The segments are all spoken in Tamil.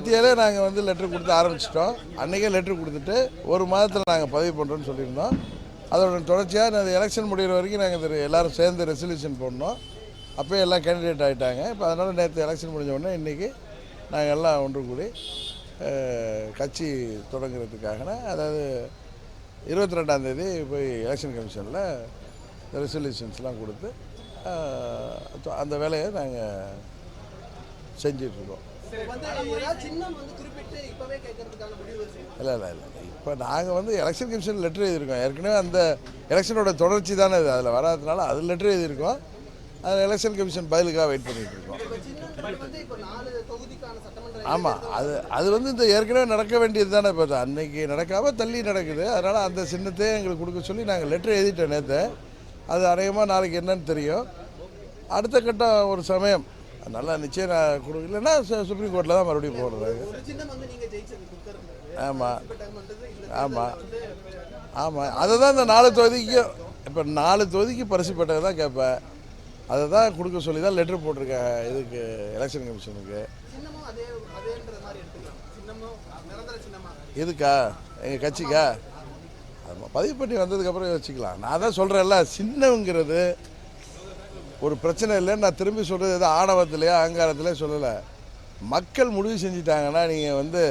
இருபத்தி ஏழே நாங்கள் வந்து லெட்டர் கொடுத்து ஆரம்பிச்சிட்டோம். அன்றைக்கே லெட்டர் கொடுத்துட்டு ஒரு மாதத்தில் நாங்கள் பதிவு பண்ணுறோன்னு சொல்லியிருந்தோம். அதோட தொடர்ச்சியாக அந்த எலெக்ஷன் முடிகிற வரைக்கும் நாங்கள் இது எல்லாரும் சேர்ந்து ரெசல்யூஷன் போடணும். அப்போயே எல்லாம் கேண்டிடேட் ஆகிட்டாங்க இப்போ அதனால் நேற்று எலெக்ஷன் முடிஞ்ச உடனே இன்றைக்கி நாங்கள் எல்லாம் ஒன்று கூடி கட்சி தொடங்குறதுக்காக அதாவது இருபத்தி ரெண்டாந்தேதி போய் எலெக்ஷன் கமிஷனில் ரெசல்யூஷன்ஸ்லாம் கொடுத்து அந்த வேலையை நாங்கள் செஞ்சிட்ருக்கோம் இல்லை இல்லை இல்லை. இப்போ நாங்கள் வந்து எலெக்ஷன் கமிஷன் லெட்டர் எழுதியிருக்கோம். ஏற்கனவே அந்த எலெக்ஷனோட தொடர்ச்சி தானே இது. அதில் வராதனால அது லெட்டர் எழுதியிருக்கோம். அது எலெக்ஷன் கமிஷன் பதிலுக்காக வெயிட் பண்ணிட்டு இருக்கோம். இப்ப சின்னம் படி வந்து இப்போ நாலு தொகுதிக்கான சட்டமன்ற ஆமாம் அது அது வந்து இந்த ஏற்கனவே நடக்க வேண்டியது தானே. இப்போ அன்னைக்கு நடக்காமல் தள்ளி நடக்குது. அதனால் அந்த சின்னத்தையே எங்களுக்கு கொடுக்க சொல்லி நாங்கள் லெட்டர் எழுதிட்டோம் நேற்று அது அநேகமாக நாளைக்கு என்னன்னு தெரியும். அடுத்த கட்டம் ஒரு சமயம். நல்லா நிச்சயம் நான் கொடுக்க இல்லைன்னா சுப்ரீம் கோர்ட்டில் தான் மறுபடியும் போடுறாங்க ஆமாம் ஆமாம் ஆமாம் அதை தான் இந்த நாலு தொகுதிக்கு இப்போ நாலு தொகுதிக்கு பரிசு பெற்றதை தான் கேட்பேன் அதை தான் கொடுக்க சொல்லி தான் லெட்ரு போட்டிருக்கேன் இதுக்கு எலெக்ஷன் கமிஷனுக்கு இதுக்கா? எதுக்கா எங்கள் கட்சிக்கா? ஆமாம் பதிவு பண்ணி வந்ததுக்கப்புறம் வச்சுக்கலாம் நான் தான் சொல்கிறேன்ல சின்னங்கிறது ஒரு பிரச்சனை இல்லைன்னு நான் திரும்பி சொல்கிறது எதுவும் ஆணவத்திலையோ அகங்காரத்திலே சொல்லலை. மக்கள் முடிவு செஞ்சிட்டாங்கன்னா நீங்கள் வந்து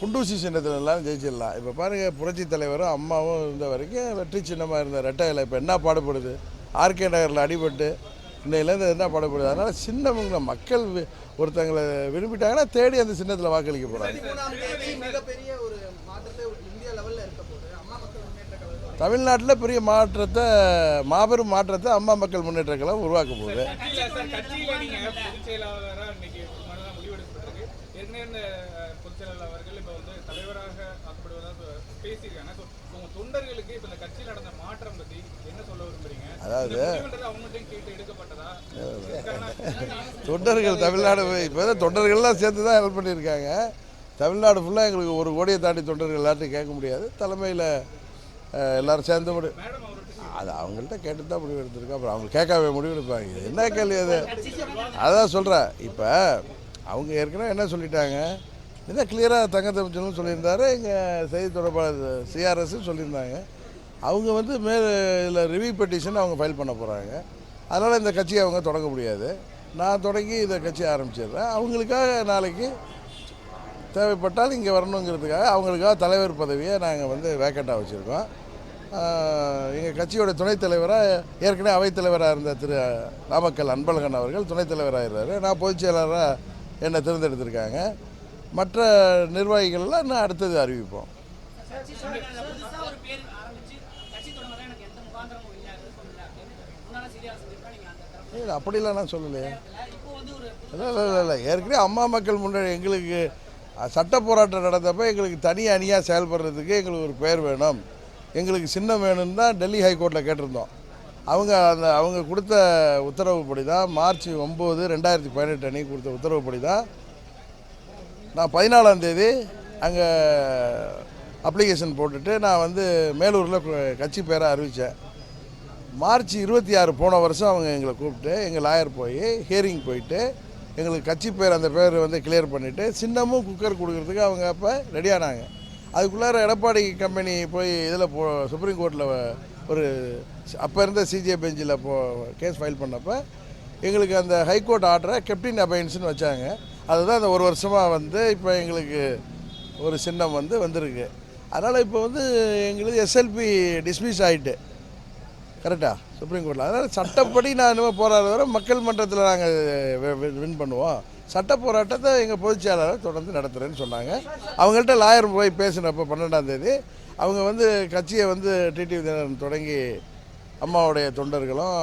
குண்டூசி சின்னத்தில் எல்லாம் ஜெயிச்சிடலாம். இப்போ பாருங்கள் புரட்சி தலைவரும் அம்மாவும் இருந்த வரைக்கும் வெற்றி சின்னமாக இருந்த ரெட்டையில் இப்போ என்ன பாடுபடுது? ஆர்கே நகரில் அடிபட்டு இன்னையிலேருந்து என்ன பாடுபடுது? அதனால் சின்னவங்கள மக்கள் ஒருத்தங்களை விரும்பிட்டாங்கன்னா தேடி அந்த சின்னத்தில் வாக்களிக்க போகிறாங்க பதிமூணாம் தேதி மிகப்பெரிய ஒரு மாற்றத்தை இந்தியா லெவல்ல இருக்க போகுது அம்மா மக்கள் முன்னேற்ற கழகம் தமிழ்நாட்டில் பெரிய மாற்றத்தை மாபெரும் மாற்றத்தை அம்மா மக்கள் முன்னேற்ற கழகம் உருவாக்க போகுது அதாவது தொண்டர்கள் தமிழ்நாடு இப்போ தொண்டர்கள்லாம் சேர்ந்து தான் ஹெல்ப் பண்ணியிருக்காங்க. தமிழ்நாடு ஃபுல்லாக எங்களுக்கு ஒரு கோடியை தாண்டி தொண்டர்கள் எல்லாத்தையும் கேட்க முடியாது. தலைமையில் எல்லாரும் சேர்ந்து விடு அது அவங்கள்ட்ட கேட்டு தான் முடிவு எடுத்திருக்கோம் அப்புறம் அவங்க கேட்காவே முடிவு எடுப்பாங்க. இது என்ன கேள்வி அது? அதான் சொல்கிறேன் இப்போ அவங்க ஏற்கனவே என்ன சொல்லிட்டாங்க? இதான் கிளியராக தங்கத்தமிச்சலும் சொல்லியிருந்தாரு. எங்கள் செய்தி தொடர்பாளர் சிஆர்எஸ் சொல்லியிருந்தாங்க. அவங்க வந்து மேல் இதில் ரிவ்யூ பெட்டிஷன் அவங்க ஃபைல் பண்ண போகிறாங்க அதனால் இந்த கட்சியை அவங்க தொடங்க முடியாது. நான் தொடங்கி இந்த கட்சியை ஆரம்பிச்சிடுறேன். அவங்களுக்காக நாளைக்கு தேவைப்பட்டால் இங்கே வரணுங்கிறதுக்காக அவங்களுக்காக தலைவர் பதவியை நாங்கள் வந்து வேக்கண்ட்டாக வச்சுருக்கோம். எங்கள் கட்சியோட துணைத் தலைவராக ஏற்கனவே அவைத்தலைவராக இருந்த திரு நாமக்கல் அன்பழகன் அவர்கள் துணைத் இருந்தார் நான் பொதுச் செயலாளராக என்னை தேர்ந்தெடுத்திருக்காங்க. மற்ற நிர்வாகிகள்லாம் இன்னும் அடுத்தது அறிவிப்போம். இல்லை அப்படிலாம் நான் சொல்லலையே. இல்லை இல்லை இல்லை இல்லை. ஏற்கனவே அம்மா மக்கள் முன்னாடி எங்களுக்கு சட்ட போராட்டம் நடந்தப்போ எங்களுக்கு தனி அணியாக செயல்படுறதுக்கு எங்களுக்கு ஒரு பேர் வேணும். எங்களுக்கு சின்னம் வேணும்னு தான் டெல்லி ஹைகோர்ட்டில் கேட்டிருந்தோம். அவங்க அந்த அவங்க கொடுத்த உத்தரவுப்படி தான் மார்ச் ஒம்பது ரெண்டாயிரத்தி பதினெட்டு அன்றைக்கு கொடுத்த உத்தரவுப்படி தான் நான் பதினாலாம் தேதி அங்கே அப்ளிகேஷன் போட்டுட்டு நான் வந்து மேலூரில் கட்சி பேரை அறிவித்தேன் மார்ச் இருபத்தி ஆறு போன வருஷம் அவங்க எங்களை கூப்பிட்டு எங்கள் லாயர் போய் ஹியரிங் போயிட்டு எங்களுக்கு கட்சி பேர் அந்த பேர் வந்து கிளியர் பண்ணிவிட்டு சின்னமும் குக்கர் கொடுக்குறதுக்கு அவங்க அப்போ ரெடியானாங்க அதுக்குள்ளார எடப்பாடி கம்பெனி போய் இதில் போ சுப்ரீம் கோர்ட்டில் ஒரு அப்போ இருந்த சிஜிஐ பெஞ்சில் போ கேஸ் ஃபைல் பண்ணப்போ எங்களுக்கு அந்த ஹைகோர்ட் ஆர்டரை கெப்டின் அபைன்ஸ்னு வச்சாங்க. அதுதான் அந்த ஒரு வருஷமாக வந்து இப்போ எங்களுக்கு ஒரு சின்னம் வந்து வந்திருக்கு. அதனால் இப்போ வந்து எங்களுக்கு எஸ்எல்பி டிஸ்மிஸ் ஆகிட்டு கரெக்டாக சுப்ரீம் கோர்ட்டில் அதனால் சட்டப்படி நான் இனிமேல் போராட வர மக்கள் மன்றத்தில் நாங்கள் வின் பண்ணுவோம். சட்ட போராட்டத்தை எங்கள் பொதுச் செயலாளர் தொடர்ந்து நடத்துகிறேன்னு சொன்னாங்க. அவங்கள்ட்ட லாயர் போய் பேசினப்போ பன்னெண்டாம் தேதி அவங்க வந்து கட்சியை வந்து டிடிவி தினம் தொடங்கி அம்மாவுடைய தொண்டர்களும்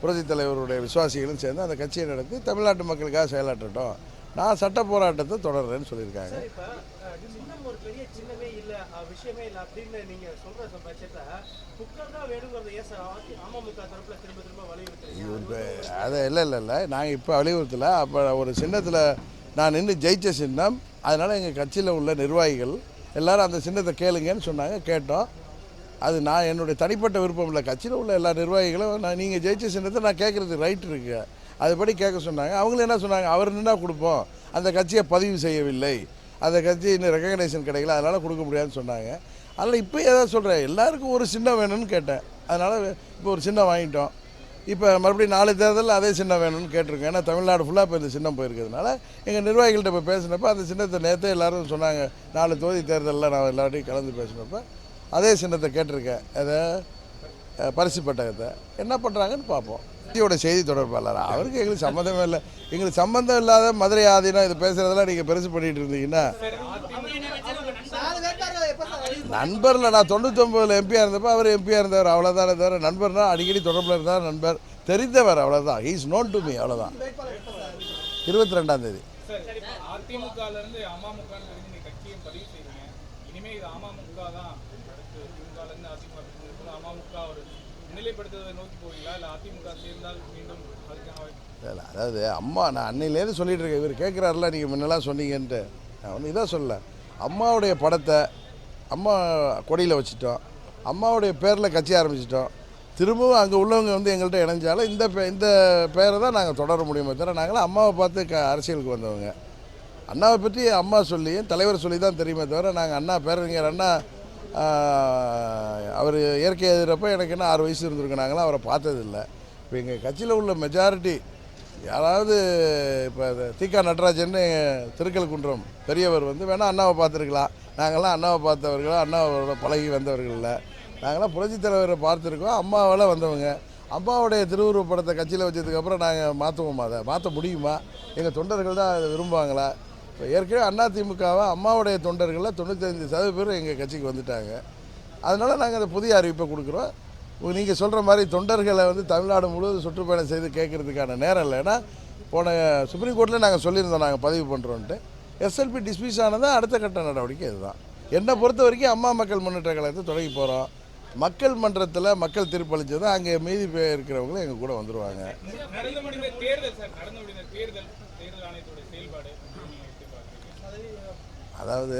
புரட்சித் தலைவருடைய விசுவாசிகளும் சேர்ந்து அந்த கட்சியை நடத்தி தமிழ்நாட்டு மக்களுக்காக செயலாற்றட்டும். நான் சட்ட போராட்டத்தை தொடர்றேன்னு சொல்லியிருக்காங்க. அதி- இல்லை இல்லை இல்லை. நாங்கள் இப்போ வலியுறுத்தலை. அப்போ ஒரு சின்னத்தில் நான் நின்று ஜெயிச்ச சின்னம் அதனால் எங்கள் கட்சியில் உள்ள நிர்வாகிகள் எல்லாரும் அந்த சின்னத்தை கேளுங்கன்னு சொன்னாங்க கேட்டோம். அது நான் என்னுடைய தனிப்பட்ட விருப்பம் இல்லை. கட்சியில் உள்ள எல்லா நிர்வாகிகளும் நான் நீங்கள் ஜெயிச்ச சின்னத்தை நான் கேட்குறதுக்கு ரைட் இருக்கு. அதுபடி கேட்க சொன்னாங்க. அவங்களும் என்ன சொன்னாங்க? அவர் நின்னா கொடுப்போம். அந்த கட்சியை பதிவு செய்யவில்லை. அந்த கட்சி இன்னும் ரெக்கக்னேஷன் கிடைக்கல. அதனால் கொடுக்க முடியாதுன்னு சொன்னாங்க. அதனால் இப்போ ஏதாவது சொல்கிறேன் எல்லாருக்கும் ஒரு சின்னம் வேணும்னு கேட்டேன். அதனால் இப்போ ஒரு சின்னம் வாங்கிட்டோம். இப்போ மறுபடியும் நாலு தேர்தலில் அதே சின்னம் வேணும்னு கேட்டிருக்கேன். ஏன்னா தமிழ்நாடு ஃபுல்லாக இப்போ இந்த சின்னம் போயிருக்கிறதுனால எங்கள் நிர்வாகிகள்கிட்ட இப்போ பேசினப்போ அந்த சின்னத்தை நேற்றே எல்லோரும் சொன்னாங்க. நாலு தொகுதி தேர்தலில் நான் எல்லார்ட்டையும் கலந்து பேசினப்போ அதே சின்னத்தை கேட்டிருக்கேன். அதை பரிசு பட்டகத்தை. என்ன பண்ணுறாங்கன்னு பார்ப்போம். கட்சியோட செய்தி தொடர்பாளர்? அவருக்கு எங்களுக்கு சம்மந்தமே இல்லை. எங்களுக்கு சம்மந்தம் இல்லாத மதுரை ஆதீனம் இது பேசுகிறதெல்லாம் நீங்கள் பெருசு பண்ணிட்டு இருந்தீங்கன்னா. நாலு வேட்பாளர்கள் நண்பரில் நான் தொண்ணூத்தொம்பதில் எம்பியாக இருந்தப்போ அவர் எம்பியாக இருந்தவர் அவ்வளோதானே தவிர நண்பர்னா அடிக்கடி தொடர்பில் இருந்தார் நண்பர். தெரிந்தவர் அவ்வளோதான் ஹீஸ் நோன் டு மீ அவ்வளோதான் இருபத்தி ரெண்டாம் தேதி. அமமுக இனிமே இது அமமுக தான் அடுத்து அதிமுக அமமுக ஒரு அதிமுக இல்லை அதாவது அம்மா நான் அன்னையிலேருந்து சொல்லிட்டு இருக்கேன். இவர் கேட்குறாருல நீங்கள் முன்னெல்லாம் சொன்னீங்கன்ட்டு. நான் ஒன்றும் இதான் சொல்ல அம்மாவுடைய படத்தை அம்மா கொடியில் வச்சுட்டோம். அம்மாவுடைய பேரில் கட்சி ஆரம்பிச்சிட்டோம். திரும்பவும் அங்கே உள்ளவங்க வந்து எங்கள்கிட்ட இணைஞ்சாலும் இந்த பே இந்த பேரை தான் நாங்கள் தொடர முடியுமே தவிர நாங்களாம் அம்மாவை பார்த்து க அரசியலுக்கு வந்தவங்க. அண்ணாவை பற்றி அம்மா சொல்லியும் தலைவர் சொல்லி தான் தெரியுமே தவிர நாங்கள் அண்ணா பேரறிஞர் அண்ணா அவர் இயற்கை எதிரப்போ எனக்கு என்ன ஆறு வயசு இருந்திருக்கு நாங்களாம் அவரை பார்த்ததில்லை. இப்போ எங்கள் கட்சியில் உள்ள மெஜாரிட்டி யாராவது இப்போ தீகா நடராஜன் திருக்கல்குன்றம் பெரியவர் வந்து வேணால் அண்ணாவை பார்த்துருக்கலாம். நாங்களாம் அண்ணாவை பார்த்தவர்களா அண்ணாவோட பழகி வந்தவர்கள் இல்லை. நாங்களாம் புரட்சித் தலைவரை பார்த்துருக்கோம் அம்மாவால் வந்தவங்க. அம்மாவுடைய திருவுருவப் படத்தை கட்சியில் வச்சதுக்கப்புறம் நாங்கள் மாற்றுவோமா அதை? மாற்ற முடியுமா? எங்கள் தொண்டர்கள் தான் அதை விரும்புவாங்களா? இப்போ ஏற்கனவே அண்ணா திமுகவை அம்மாவுடைய தொண்டர்களில் தொண்ணூத்தஞ்சு சதவீத பேர் எங்கள் கட்சிக்கு வந்துட்டாங்க. அதனால் நாங்கள் அந்த புதிய அறிவிப்பை கொடுக்குறோம். நீங்கள் சொல்கிற மாதிரி தொண்டர்களை வந்து தமிழ்நாடு முழுவதும் சுற்றுப்பயணம் செய்து கேட்கறதுக்கான நேரம் இல்லை. ஏன்னா போன சுப்ரீம் கோர்ட்டில் நாங்கள் சொல்லியிருந்தோம் நாங்கள் பதிவு பண்ணுறோன்ட்டு எஸ்எல்பி டிஸ்மிஸ் ஆனது அடுத்த கட்ட நடவடிக்கை இதுதான். என்னை பொறுத்த வரைக்கும் அம்மா மக்கள் முன்னேற்ற கழகத்தை தொடங்கி போகிறோம் மக்கள் மன்றத்தில் மக்கள் தீர்ப்பளித்ததும் அங்கே மீதி பேர் இருக்கிறவங்களும் எங்கள் கூட வந்துடுவாங்க தேர்தல் சார் நடந்து தேர்தல் தேர்தல் ஆணையத்துடைய செயல்பாடு அதாவது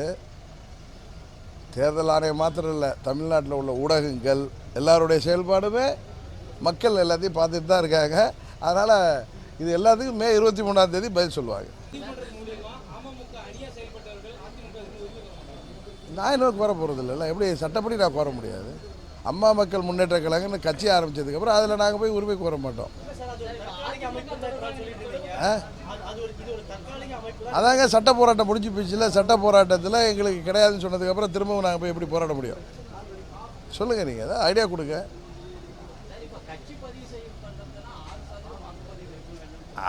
தேர்தல் ஆணையம் மாத்திரம் இல்லை தமிழ்நாட்டில் உள்ள ஊடகங்கள் எல்லாருடைய செயல்பாடுமே மக்கள் எல்லாத்தையும் பார்த்துட்டு தான் இருக்காங்க. அதனால் இது எல்லாத்துக்கும் மே இருபத்தி மூணாம் தேதி பதில் சொல்லுவாங்க. நான் இன்னும் கோர போகிறது இல்லைல்ல எப்படி சட்டப்படி நான் கோர முடியாது. அம்மா மக்கள் முன்னேற்ற கழகம்னு கட்சி ஆரம்பிச்சதுக்கப்புறம் அதில் நாங்கள் போய் உரிமை கோர மாட்டோம். ஆ? அதாங்க சட்ட போராட்டம் முடிஞ்சு போச்சுல சட்ட போராட்டத்தில் எங்களுக்கு கிடையாதுன்னு சொன்னதுக்கப்புறம் திரும்பவும் நாங்கள் போய் எப்படி போராட முடியும்? சொல்லுங்கள் நீங்கள் ஏதாவது ஐடியா கொடுங்க.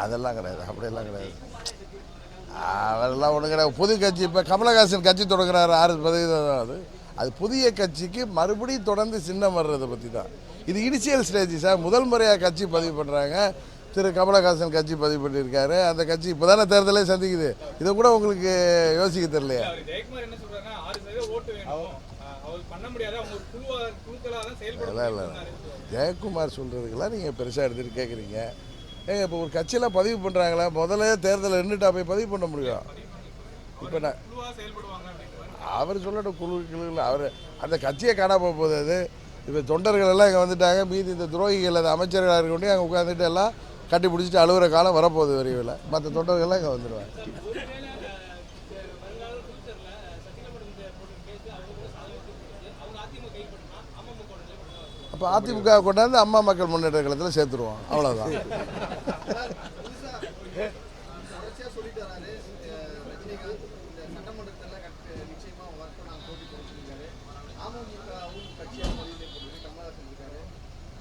அதெல்லாம் கிடையாது அப்படியெல்லாம் கிடையாது. அதெல்லாம் ஒன்றும் கிடையாது. புது கட்சி இப்போ கமலஹாசன் கட்சி தொடங்குறாரு ஆறு சதவீதம் அது. அது புதிய கட்சிக்கு மறுபடியும் தொடர்ந்து சின்னம் வர்றதை பற்றி தான் இது இனிஷியல் ஸ்டேஜ் சார் முதல் முறையாக கட்சி பதிவு பண்ணுறாங்க திரு கமலஹாசன் கட்சி பதிவு பண்ணியிருக்காரு அந்த கட்சி இப்போ தானே தேர்தலே சந்திக்குது. இதை கூட உங்களுக்கு யோசிக்க தெரியலையா. அதெல்லாம் இல்லை. ஜெயக்குமார் சொல்கிறதுக்கெல்லாம் நீங்கள் பெருசாக எடுத்துகிட்டு கேட்குறீங்க ஏங்க இப்போ ஒரு கட்சியில் பதிவு பண்ணுறாங்களா முதல்ல தேர்தலில் நின்றுட்டா போய் பதிவு பண்ண முடியும். இப்போ நான் அவர் சொல்லட்டும் குழு குழுவில் அவர் அந்த கட்சியை காணாம போகுது அது. இப்போ தொண்டர்கள் எல்லாம் இங்கே வந்துட்டாங்க. மீதி இந்த துரோகிகள் அது அமைச்சர்களாக இருக்க அங்கே உட்காந்துட்டு எல்லாம் கட்டி பிடிச்சிட்டு அழுகுற காலம் வரப்போகுது விரைவில். மற்ற தொண்டர்கள்லாம் இங்கே வந்துடுவாங்க. அப்போ அதிமுக கொண்டாந்து அம்மா மக்கள் முன்னேற்ற கழகத்தில் சேர்த்துருவோம். அவ்வளோதான் தொடர்ச்சியா சொல்லிட்டு வராரு அஹ் ரஜினிகாந்த் இந்த சட்டமன்றத்தில் கட் நிச்சயமா ஒர்க் நான் போட்டி போட்டுருக்காரு அமமுகவும் கட்சியாக பதிவு போட்டு கமலஹாசன் இருக்காரு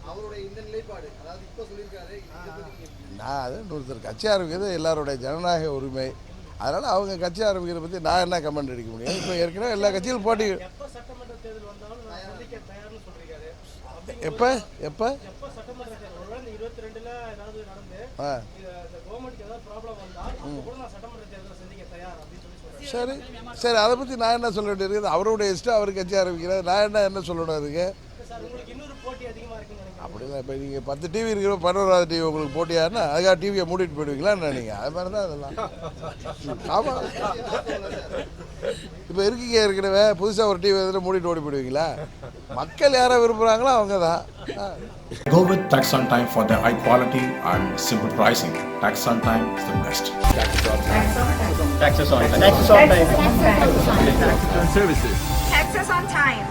அவருடைய இந்த நிலைப்பாடு அதாவது இப்போ சொல்லியிருக்காரு இதை பத்தி நீங்க எப்படி நான் அது ஒருத்தர் கட்சி ஆரம்பிக்கிறது எல்லாருடைய ஜனநாயக உரிமை. அதனால் அவங்க கட்சி ஆரம்பிக்கிறத பற்றி நான் என்ன கமெண்ட் அடிக்க முடியும்? இப்போ ஏற்கனவே எல்லா கட்சியிலும் போட்டி எப்ப சட்டமன்ற தேர்தல் வந்தாலும் நான் சந்திக்க தயார்னு சொல்லிருக்காரு அப்படி எப்போ? ஆ. இது இந்த கவர்மெண்ட்டுக்கு ஏதாவது ப்ராப்ளம் வந்தா அப்போ கூட நான் சட்டமன்ற தேர்தலை சந்திக்க தயார் அப்படின்னு சொல்லி சொல்றேன் சரி. சரி அதை பற்றி நான் என்ன சொல்ல வேண்டியிருக்குது அவருடைய இஷ்டம் அவர் கட்சி ஆரம்பிக்கிறார். நான் என்ன என்ன சொல்லணும் அதுக்கு? அப்படிலாம் இப்போ நீங்கள் பத்து டிவி இருக்கிற பதினோராவது டிவி உங்களுக்கு போட்டியாருன்னா அதுக்காக டிவியை மூடிட்டு போயிடுவீங்களா என்ன நீங்கள் அது மாதிரி தான் அதெல்லாம் ஆமாம் இப்போ இருக்கீங்க ஏற்கனவே புதுசாக ஒரு டிவி வந்து மூடிட்டு ஓடி போயிடுவீங்களா மக்கள் யாரை விரும்புகிறாங்களோ அவங்க தான் Go with Tax on Time for the high quality and simple pricing. Tax on Time is the best. Taxes on time. Taxes on time.